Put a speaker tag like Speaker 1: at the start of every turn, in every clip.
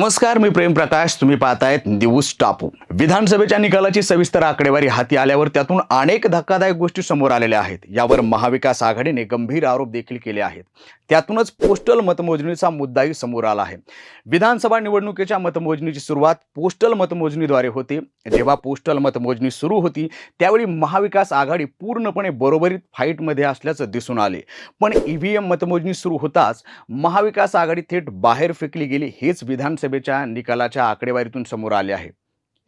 Speaker 1: नमस्कार मी प्रेम प्रकाश. तुम्ही पाहतायत न्यूज टापू विधानसभेच्या निकालाची सविस्तर आकडेवारी हाती आल्यावर त्यातून अनेक धक्कादायक गोष्टी समोर आलेल्या आहेत. यावर महाविकास आघाडीने गंभीर आरोप देखील केले आहेत. त्यातूनच पोस्टल मतमोजणीचा मुद्दाही समोर आला आहे. विधानसभा निवडणुकीच्या मतमोजणीची सुरुवात पोस्टल मतमोजणीद्वारे होते. जेव्हा पोस्टल मतमोजणी सुरू होती त्यावेळी महाविकास आघाडी पूर्णपणे बरोबरीत फाईटमध्ये असल्याचं दिसून आले. पण ईव्हीएम मतमोजणी सुरू होताच महाविकास आघाडी थेट बाहेर फेकली गेली हेच विधानसभा विधानसभेच्या निकालाच्या आकडेवारीतून समोर आले आहे.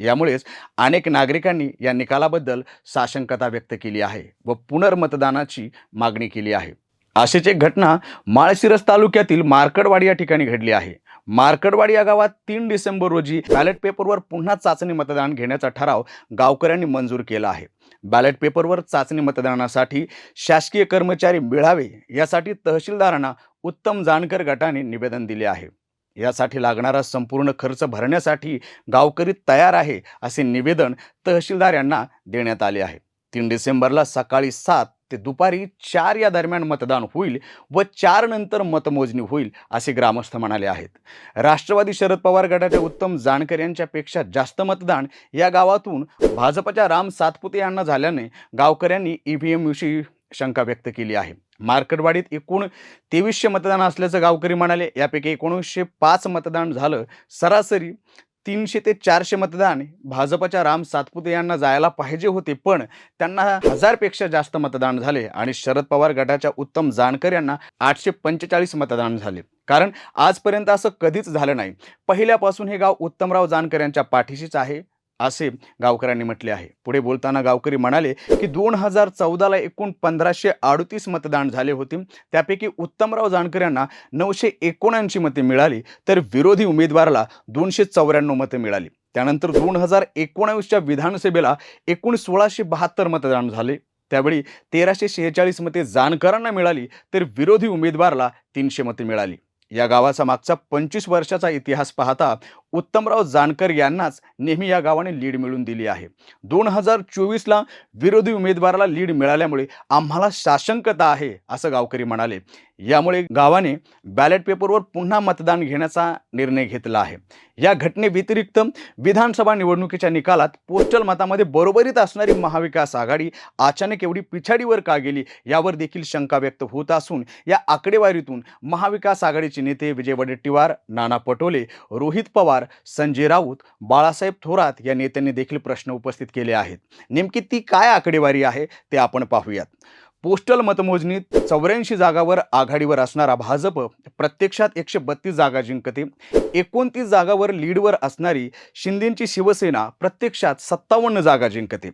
Speaker 1: यामुळेच अनेक नागरिकांनी या निकालाबद्दल साशंकता व्यक्त केली आहे व पुनर्मतदानाची मागणी केली आहे. अशीच एक घटना माळशिरस तालुक्यातील मार्कडवाडी या ठिकाणी घडली आहे. मार्कडवाडी या गावात तीन डिसेंबर रोजी बॅलेट पेपरवर पुन्हा चाचणी मतदान घेण्याचा ठराव गावकऱ्यांनी मंजूर केला आहे. बॅलेट पेपरवर चाचणी मतदानासाठी शासकीय कर्मचारी मिळावे यासाठी तहसीलदारांना उत्तम जानकर गटाने निवेदन दिले आहे. यासाठी लागणारा संपूर्ण खर्च भरण्यासाठी गावकरी तयार आहे असे निवेदन तहसीलदार यांना देण्यात आले आहे. तीन डिसेंबरला सकाळी सात ते दुपारी चार या दरम्यान मतदान होईल व चार नंतर मतमोजणी होईल असे ग्रामस्थ म्हणाले आहेत. राष्ट्रवादी शरद पवार गटाच्या उत्तम जानकर यांच्यापेक्षा जास्त मतदान या गावातून भाजपच्या राम सातपुते यांना झाल्याने गावकऱ्यांनी ई व्ही एमविषयी शंका व्यक्त केली आहे. मार्केटवाडीत एकूण तेवीसशे मतदान असल्याचं गावकरी म्हणाले. यापैकी एकोणीसशे पाच मतदान झालं. सरासरी तीनशे ते चारशे मतदान भाजपच्या राम सातपुते यांना जायला पाहिजे होते. पण त्यांना हजारपेक्षा जास्त मतदान झाले आणि शरद पवार गटाच्या उत्तम जानकर यांना आठशे पंचेचाळीस मतदान झाले. कारण आजपर्यंत असं कधीच झालं नाही. पहिल्यापासून हे गाव उत्तमराव जानकर यांच्या पाठीशीच आहे. असे गावकऱ्यांनी म्हटले आहे. पुढे बोलताना गावकरी म्हणाले की दोन हजार चौदाला एकूण पंधराशे अडतीस मतदान झाले होते. त्यापैकी उत्तमराव जानकर यांना नऊशे एकोणऐंशी मते मिळाली तर विरोधी उमेदवाराला दोनशे चौऱ्याण्णव मते मिळाली. त्यानंतर दोन हजार एकोणावीसच्या विधानसभेला एकूण सोळाशे बहात्तर मतदान झाले. त्यावेळी तेराशे शेहेचाळीस मते जानकरांना मिळाली तर विरोधी उमेदवाराला तीनशे मते मिळाली. या गावाचा मागचा पंचवीस वर्षाचा इतिहास पाहता उत्तमराव जानकर यांनाच नेहमी या गावाने लीड मिळून दिली आहे. दोन हजार चोवीसला विरोधी उमेदवाराला लीड मिळाल्यामुळे आम्हाला साशंकता आहे असं गावकरी म्हणाले. यामुळे गावाने बॅलेट पेपरवर पुन्हा मतदान घेण्याचा निर्णय घेतला आहे. या घटनेव्यतिरिक्त विधानसभा निवडणुकीच्या निकालात पोस्टल मतामध्ये बरोबरीत असणारी महाविकास आघाडी अचानक एवढी पिछाडीवर का गेली यावर देखील शंका व्यक्त होत असून या आकडेवारीतून महाविकास आघाडीचे नेते विजय वडेट्टीवार नाना पटोले रोहित पवार संजय राऊत बाळासाहेब थोरात या नेत्यांनी देखील प्रश्न उपस्थित केले आहेत. नेमकी ती काय आकडेवारी आहे ते आपण पाहूयात. पोस्टल मतमोजणीत चौऱ्याऐंशी जागावर आघाडीवर असणारा भाजप प्रत्यक्षात एकशे बत्तीस जागा जिंकते. एकोणतीस जागावर लीडवर असणारी शिंदेची शिवसेना प्रत्यक्षात सत्तावन्न जागा जिंकते.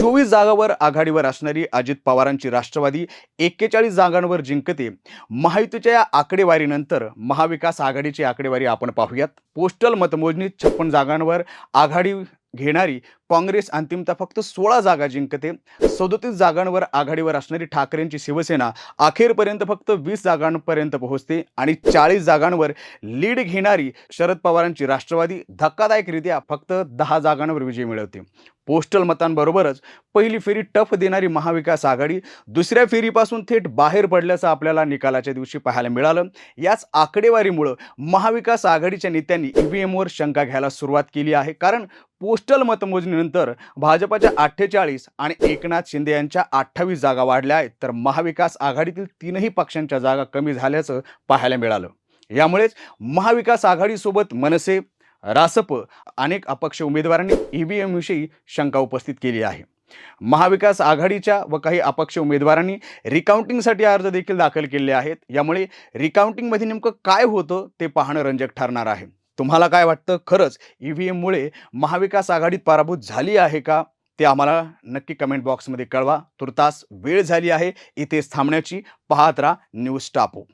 Speaker 1: चोवीस जागावर आघाडीवर असणारी अजित पवारांची राष्ट्रवादी एक्केचाळीस जागांवर जिंकते. महायुतीच्या या आकडेवारीनंतर महाविकास आघाडीची आकडेवारी आपण पाहूयात. पोस्टल मतमोजणीत छप्पन जागांवर आघाडी घेणारी काँग्रेस अंतिमता फक्त सोळा जागा जिंकते. सदोतीस जागांवर आघाडीवर असणारी ठाकरेंची शिवसेना अखेरपर्यंत फक्त वीस जागांपर्यंत पोहोचते आणि चाळीस जागांवर लीड घेणारी शरद पवारांची राष्ट्रवादी धक्कादायकरित्या फक्त दहा जागांवर विजय मिळवते. पोस्टल मतांबरोबरच पहिली फेरी टफ देणारी महाविकास आघाडी दुसऱ्या फेरीपासून थेट बाहेर पडल्याचं आपल्याला निकालाच्या दिवशी पाहायला मिळालं. याच आकडेवारीमुळं महाविकास आघाडीच्या नेत्यांनी ईव्हीएमवर शंका घ्यायला सुरुवात केली आहे. कारण पोस्टल मतमोजणी मतमोजणीनंतर भाजपाच्या अठ्ठेचाळीस आणि एकनाथ शिंदे यांच्या अठ्ठावीस जागा वाढल्या आहेत. तर महाविकास आघाडीतील तीनही पक्षांच्या जागा कमी झाल्याचं पाहायला मिळालं. यामुळेच महाविकास आघाडीसोबत मनसे रासप अनेक अपक्ष उमेदवारांनी ई व्ही एमविषयी शंका उपस्थित केली आहे. महाविकास आघाडीच्या व काही अपक्ष उमेदवारांनी रिकाउंटिंगसाठी अर्ज देखील दाखल केले आहेत. यामुळे रिकाउंटिंगमध्ये नेमकं काय होतं ते पाहणं रंजक ठरणार आहे. तुम्हाला काय वाटतं? खरंच ई व्ही एममुळे महाविकास आघाडीत पराभूत झाली आहे का? ते आम्हाला नक्की कमेंट बॉक्समध्ये कळवा. तुर्तास वेळ झाली आहे. इथेच थांबण्याची. पाहत राहा न्यूज टापू